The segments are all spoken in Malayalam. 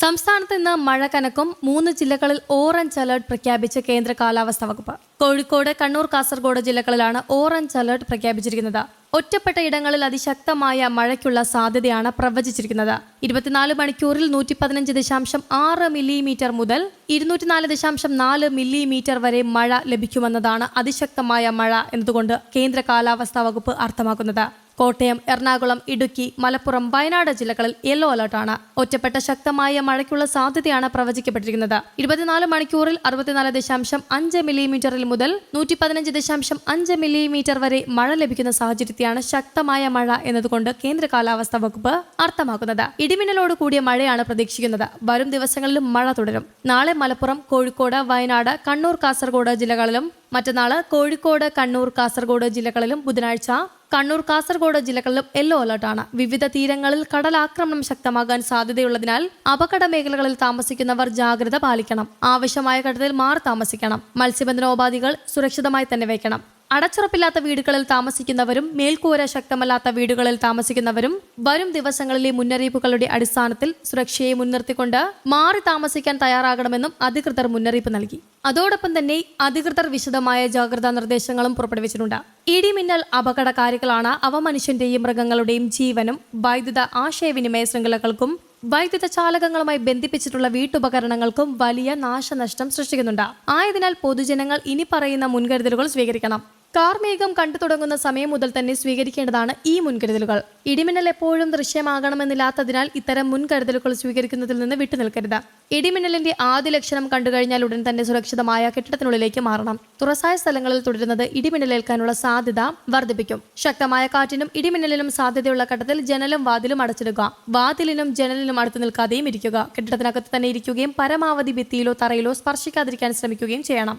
സംസ്ഥാനത്ത് ഇന്ന് മഴ കനക്കും. മൂന്ന് ജില്ലകളിൽ ഓറഞ്ച് അലർട്ട് പ്രഖ്യാപിച്ച കേന്ദ്ര കാലാവസ്ഥാ വകുപ്പ്. കോഴിക്കോട് കണ്ണൂർ കാസർഗോഡ് ജില്ലകളിലാണ് ഓറഞ്ച് അലർട്ട് പ്രഖ്യാപിച്ചിരിക്കുന്നത്. ഒറ്റപ്പെട്ട ഇടങ്ങളിൽ അതിശക്തമായ മഴയ്ക്കുള്ള സാധ്യതയാണ് പ്രവചിച്ചിരിക്കുന്നത്. ഇരുപത്തിനാല് മണിക്കൂറിൽ നൂറ്റി പതിനഞ്ച് ദശാംശം ആറ് മില്ലിമീറ്റർ മുതൽ ഇരുന്നൂറ്റിനാല് ദശാംശം നാല് മില്ലിമീറ്റർ വരെ മഴ ലഭിക്കുമെന്നതാണ് അതിശക്തമായ മഴ എന്നതുകൊണ്ട് കേന്ദ്ര കാലാവസ്ഥാ വകുപ്പ് അർത്ഥമാക്കുന്നത്. കോട്ടയം എറണാകുളം ഇടുക്കി മലപ്പുറം വയനാട് ജില്ലകളിൽ യെല്ലോ അലർട്ടാണ്. ഒറ്റപ്പെട്ട ശക്തമായ മഴയ്ക്കുള്ള സാധ്യതയാണ് പ്രവചിക്കപ്പെട്ടിരിക്കുന്നത്. ഇരുപത്തിനാല് മണിക്കൂറിൽ അറുപത്തിനാല് ദശാംശം അഞ്ച് മില്ലിമീറ്ററിൽ മുതൽ നൂറ്റി പതിനഞ്ച് ദശാംശം അഞ്ച് മില്ലിമീറ്റർ വരെ മഴ ലഭിക്കുന്ന സാഹചര്യത്തെയാണ് ശക്തമായ മഴ എന്നതുകൊണ്ട് കേന്ദ്ര കാലാവസ്ഥാ വകുപ്പ് അർത്ഥമാക്കുന്നത്. ഇടിമിന്നലോട് കൂടിയ മഴയാണ് പ്രതീക്ഷിക്കുന്നത്. വരും ദിവസങ്ങളിലും മഴ തുടരും. നാളെ മലപ്പുറം കോഴിക്കോട് വയനാട് കണ്ണൂർ കാസർഗോഡ് ജില്ലകളിലും മറ്റന്നാൾ കോഴിക്കോട് കണ്ണൂർ കാസർഗോഡ് ജില്ലകളിലും ബുധനാഴ്ച കണ്ണൂർ കാസർഗോഡ് ജില്ലകളിലും യെല്ലോ അലർട്ടാണ്. വിവിധ തീരങ്ങളിൽ കടലാക്രമണം ശക്തമാകാൻ സാധ്യതയുള്ളതിനാൽ അപകട മേഖലകളിൽ താമസിക്കുന്നവർ ജാഗ്രത പാലിക്കണം. ആവശ്യമായ ഘട്ടത്തിൽ മാറി താമസിക്കണം. മത്സ്യബന്ധനോപാധികൾ സുരക്ഷിതമായി തന്നെ വയ്ക്കണം. അടച്ചുറപ്പില്ലാത്ത വീടുകളിൽ താമസിക്കുന്നവരും മേൽക്കൂര ശക്തമല്ലാത്ത വീടുകളിൽ താമസിക്കുന്നവരും വരും ദിവസങ്ങളിലെ മുന്നറിയിപ്പുകളുടെ അടിസ്ഥാനത്തിൽ സുരക്ഷയെ മുൻനിർത്തിക്കൊണ്ട് മാറി താമസിക്കാൻ തയ്യാറാകണമെന്നും അധികൃതർ മുന്നറിയിപ്പ് നൽകി. അതോടൊപ്പം തന്നെ അധികൃതർ വിശദമായ ജാഗ്രതാ നിർദ്ദേശങ്ങളും പുറപ്പെടുവിച്ചിട്ടുണ്ട്. ഇടിമിന്നൽ അപകടകാരികളാണ് അവ മനുഷ്യന്റെയും മൃഗങ്ങളുടെയും ജീവനും വൈദ്യുത ആശയവിനിമയ ശൃംഖലകൾക്കും വൈദ്യുത ചാലകങ്ങളുമായി ബന്ധിപ്പിച്ചിട്ടുള്ള വീട്ടുപകരണങ്ങൾക്കും വലിയ നാശനഷ്ടം സൃഷ്ടിക്കുന്നുണ്ട്. ആയതിനാൽ പൊതുജനങ്ങൾ ഇനി പറയുന്ന മുൻകരുതലുകൾ സ്വീകരിക്കണം. കാർമേഘം കണ്ടു തുടങ്ങുന്ന സമയം മുതൽ തന്നെ സ്വീകരിക്കേണ്ടതാണ് ഈ മുൻകരുതലുകൾ. ഇടിമിന്നൽ എപ്പോഴും ദൃശ്യമാകണമെന്നില്ലാത്തതിനാൽ ഇത്തരം മുൻകരുതലുകൾ സ്വീകരിക്കുന്നതിൽ നിന്ന് വിട്ടുനിൽക്കരുത്. ഇടിമിന്നലിന്റെ ആദ്യ ലക്ഷണം കണ്ടുകഴിഞ്ഞാൽ ഉടൻ തന്നെ സുരക്ഷിതമായ കെട്ടിടത്തിനുള്ളിലേക്ക് മാറണം. തുറസായ സ്ഥലങ്ങളിൽ തുടരുന്നത് ഇടിമിന്നലേൽക്കാനുള്ള സാധ്യത വർദ്ധിപ്പിക്കും. ശക്തമായ കാറ്റിനും ഇടിമിന്നലിനും സാധ്യതയുള്ള ഘട്ടത്തിൽ ജനലും വാതിലും അടച്ചിടുക. വാതിലിനും ജനലിനും അടുത്ത് നിൽക്കാതെയും ഇരിക്കുക. കെട്ടിടത്തിനകത്ത് തന്നെ ഇരിക്കുകയും പരമാവധി ഭിത്തിയിലോ തറയിലോ സ്പർശിക്കാതിരിക്കാൻ ശ്രമിക്കുകയും ചെയ്യണം.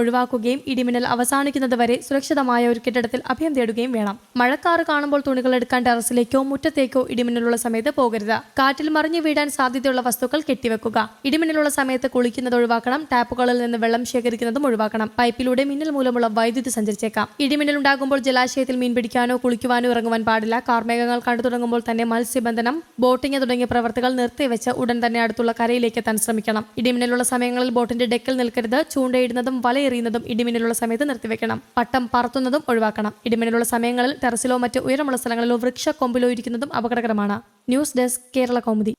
ഒഴിവാക്കുകയും ഇടിമിന്നൽ അവസാനിക്കുന്നതുവരെ സുരക്ഷിതമായ ഒരു കെട്ടിടത്തിൽ അഭയം തേടുകയും വേണം. മഴക്കാറ് കാണുമ്പോൾ തുണികൾ എടുക്കാൻ ടെറസിലേക്കോ മുറ്റത്തേക്കോ ഇടിമിന്നലുള്ള സമയത്ത് പോകരുത്. കാറ്റിൽ മറിഞ്ഞു വീടാൻ സാധ്യതയുള്ള വസ്തുക്കൾ കെട്ടിവെക്കുക. ഇടിമിന്നലുള്ള സമയത്ത് കുളിക്കുന്നത് ഒഴിവാക്കണം. ടാപ്പുകളിൽ നിന്ന് വെള്ളം ശേഖരിക്കുന്നതും ഒഴിവാക്കണം. പൈപ്പിലൂടെ മിന്നൽ മൂലമുള്ള വൈദ്യുതി സഞ്ചരിച്ചേക്കാം. ഇടിമിന്നൽ ഉണ്ടാകുമ്പോൾ ജലാശയത്തിൽ മീൻ പിടിക്കാനോ കുളിക്കുവാനോ ഇറങ്ങുവാൻ പാടില്ല. കാർമേഘങ്ങൾ കണ്ടു തുടങ്ങുമ്പോൾ തന്നെ മത്സ്യബന്ധനം ബോട്ടിംഗ് തുടങ്ങിയ പ്രവർത്തികൾ നിർത്തിവെച്ച് ഉടൻ തന്നെ അടുത്തുള്ള കരയിലേക്ക് എത്താൻ ശ്രമിക്കണം. ഇടിമിന്നലുള്ള സമയങ്ങളിൽ ബോട്ടിന്റെ ഡെക്കിൽ നിൽക്കരുത്. ചൂണ്ടയിടുന്നതും വലയെറിയുന്നതും ഇടിമിന്നലുള്ള സമയത്ത് നിർത്തിവെക്കണം. പട്ടം പറത്തുന്നതും ഒഴിവാക്കണം. ഇടിമിന്നലുള്ള സമയങ്ങളിൽ ടെറസിലോ മറ്റ് ഉയരമുള്ള സ്ഥലങ്ങളിലോ വൃക്ഷ കൊമ്പിലോ ഇരിക്കുന്നതും അപകടകരമാണ്. News desk Kerala Kaumudi.